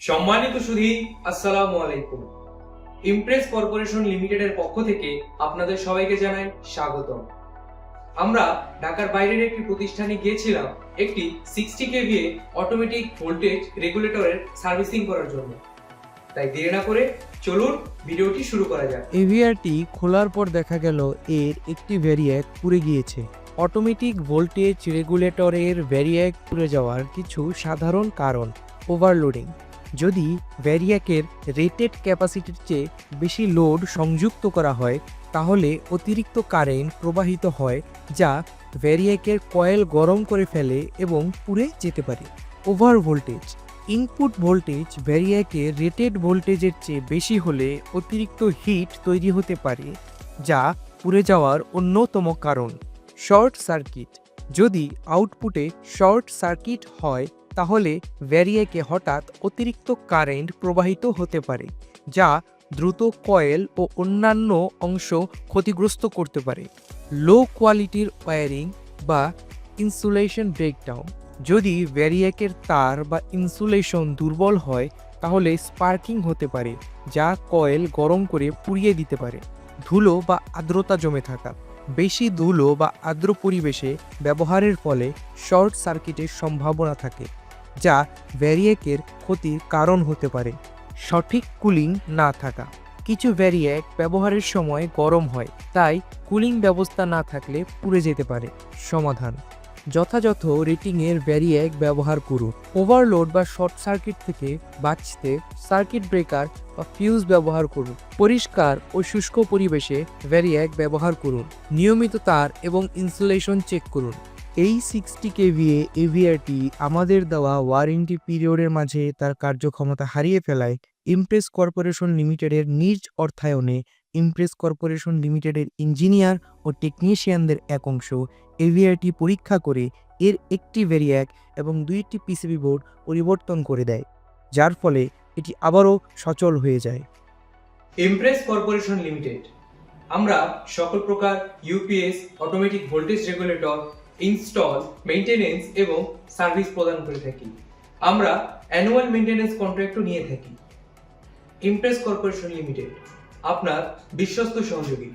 সম্মানিত সুধী, আসসালামু আলাইকুম। ইমপ্রেস কর্পোরেশন লিমিটেডের পক্ষ থেকে আপনাদের সবাইকে জানাই স্বাগতম। আমরা ঢাকার বাইরের একটি প্রতিষ্ঠানে গিয়েছিলাম, একটি সিক্সটি কেভিএ অটোমেটিক ভোল্টেজ রেগুলেটরের সার্ভিসিং করার জন্য। তাই দেরি না করে চলুন ভিডিওটি শুরু করা যাক। এভিআরটি খোলার পর দেখা গেল এর একটি ভ্যারিয়াক পুড়ে গিয়েছে। অটোমেটিক ভোল্টেজ রেগুলেটরের ভ্যারিয়াক পুড়ে যাওয়ার কিছু সাধারণ কারণ ওভারলোডিং যদি ভ্যারিয়াকের রেটেড ক্যাপাসিটির চেয়ে বেশি লোড সংযুক্ত করা হয়, তাহলে অতিরিক্ত কারেন্ট প্রবাহিত হয়, যা ভ্যারিয়াকের কয়েল গরম করে ফেলে এবং পুড়ে যেতে পারে। ওভার ভোল্টেজ ইনপুট ভোল্টেজ ভ্যারিয়াকের রেটেড ভোল্টেজের চেয়ে বেশি হলে অতিরিক্ত হিট তৈরি হতে পারে, যা পুড়ে যাওয়ার অন্যতম কারণ। শর্ট সার্কিট যদি আউটপুটে শর্ট সার্কিট হয় তাহলে ভ্যারিয়াকে হঠাৎ অতিরিক্ত কারেন্ট প্রবাহিত হতে পারে, যা দ্রুত কয়েল ও অন্যান্য অংশ ক্ষতিগ্রস্ত করতে পারে। লো কোয়ালিটির ওয়্যারিং বা ইনসুলেশন ব্রেকডাউন যদি ভ্যারিয়াকের তার বা ইনসুলেশন দুর্বল হয়, তাহলে স্পার্কিং হতে পারে, যা কয়েল গরম করে পুড়িয়ে দিতে পারে। ধুলো বা আর্দ্রতা জমে থাকা। বেশি ধুলো বা আর্দ্র পরিবেশে ব্যবহারের ফলে শর্ট সার্কিটের সম্ভাবনা থাকে। যা ভ্যারিয়াকের ক্ষতির কারণ হতে পারে। সঠিক কুলিং না থাকা। কিছু ভ্যারিয়াক ব্যবহারের সময় গরম হয়, তাই কুলিং ব্যবস্থা না থাকলে পুড়ে যেতে পারে। সমাধান। যথাযথ রেটিংয়ের ভ্যারিয়াক ব্যবহার করুন। ওভারলোড বা শর্ট সার্কিট থেকে বাঁচতে সার্কিট ব্রেকার বা ফিউজ ব্যবহার করুন। পরিষ্কার ও শুষ্ক পরিবেশে ভ্যারিয়াক ব্যবহার করুন। নিয়মিত তার এবং ইনসুলেশন চেক করুন। এই সিক্সটি কেভিএ এভিআরটি আমাদের দেওয়া ওয়ারেন্টি পিরিয়ডের মাঝে তার কার্যক্ষমতা হারিয়ে ফেলায় ইমপ্রেস কর্পোরেশন লিমিটেডের নিজ অর্থায়নে ইমপ্রেস কর্পোরেশন লিমিটেডের ইঞ্জিনিয়ার ও টেকনিশিয়ানদের এক অংশ এভিআরটি পরীক্ষা করে এর একটি ভেরিয়াক এবং দুইটি পিসিবি বোর্ড পরিবর্তন করে দেয়, যার ফলে এটি আবারও সচল হয়ে যায়। ইমপ্রেস কর্পোরেশন লিমিটেড আমরা সকল প্রকার UPS automatic voltage regulator install maintenance এবং সার্ভিস প্রদান করে থাকি। আমরা অ্যানুয়াল মেইনটেনেন্স কন্ট্রাক্টও নিয়ে থাকি। ইমপ্রেস কর্পোরেশন লিমিটেড আপনার বিশ্বস্ত সহযোগী।